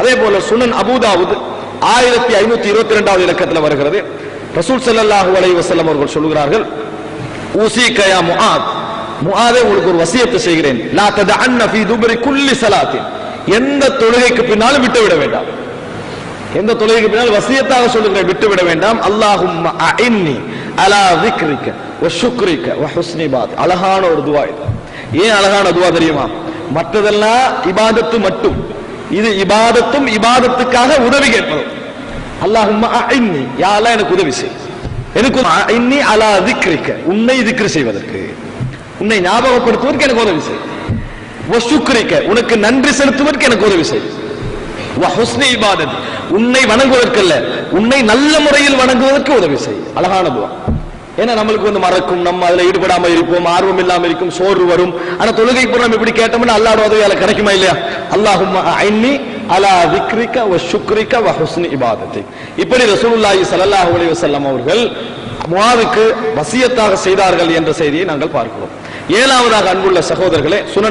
அதே போல சுனன் அபுதாவுது ஆயிரத்தி ஐநூத்தி இருபத்தி ரெண்டாவது இலக்கத்தில் வருகிறது. ரசூல் ஸல்லல்லாஹு அலை வசல்லம் அவர்கள் சொல்கிறார்கள் ஊசி கயா முஹாத் முஹாதே உங்களுக்கு ஒரு வசியத்தை செய்கிறேன். லா ததஅன்ன ஃபீ துபரி குல்லி சலாத்தின். எந்த தொழுகைக்கு பின்னாலும் விட்டு விட வேண்டாம். எந்த தொழுகைக்கு பின்னால் வசியத்தாக சொல்லுகிறேன் விட்டு விட வேண்டாம். அல்லாஹும் அஇன்னி அலா விக்ரிக்க வ சுக்ரிக்க வ ஹுஸ்னிபாத் அழகான ஒரு துவா இது. ஏன் அழகான துவா தெரியுமா? மற்றதெல்லாம் இபாதத்து மட்டும். இது இபாதத்தும் இபாதத்துக்காக உதவி கேட்பதும் அல்லாஹும் யாரெல்லாம் யா எனக்கு உதவி செய். எனக்கு இன்னி அலா திக்ரிக்க. உன்னை திக்ரி செய்வதற்கு. உன்னை ஞாபகப்படுத்துவதற்கு எனக்கு உதவி செய். வசுக்ரிக்க உனக்கு நன்றி செலுத்துவதற்கு எனக்கு உதவி செய். வஹுஸ்னி இபாதத். உன்னை வணங்குவதற்கல்ல. உன்னை நல்ல முறையில் வணங்குவதற்கு உதவி செய். அழகான துவா. ஏன்னா நம்மளுக்கு வந்து மறக்கும் நம்ம அதுல ஈடுபடாம இருப்போம் ஆர்வம் இல்லாம இருக்கும் சோர்வு வரும். ஆனா தொழுகை பூரா நம்ம இப்படி கேட்டோம்னா அல்லாஹ் உதவியால கிடைக்குமா இல்லையா? அல்லாஹும் ஐன்னி அலா விக்ரிக்க வ சுக்ரிக்க வ ஹுஸ்னி இபாதத்தை. இப்படி ரசூலுல்லாஹி ஸல்லல்லாஹு அலைஹி வஸல்லம் அவர்கள் முவாவுக்கு வசியத்தாக செய்தார்கள் என்ற செய்தியை நாங்கள் பார்க்கிறோம். ஏழாவதாக அன்புள்ள சகோதரர்களே சுனன்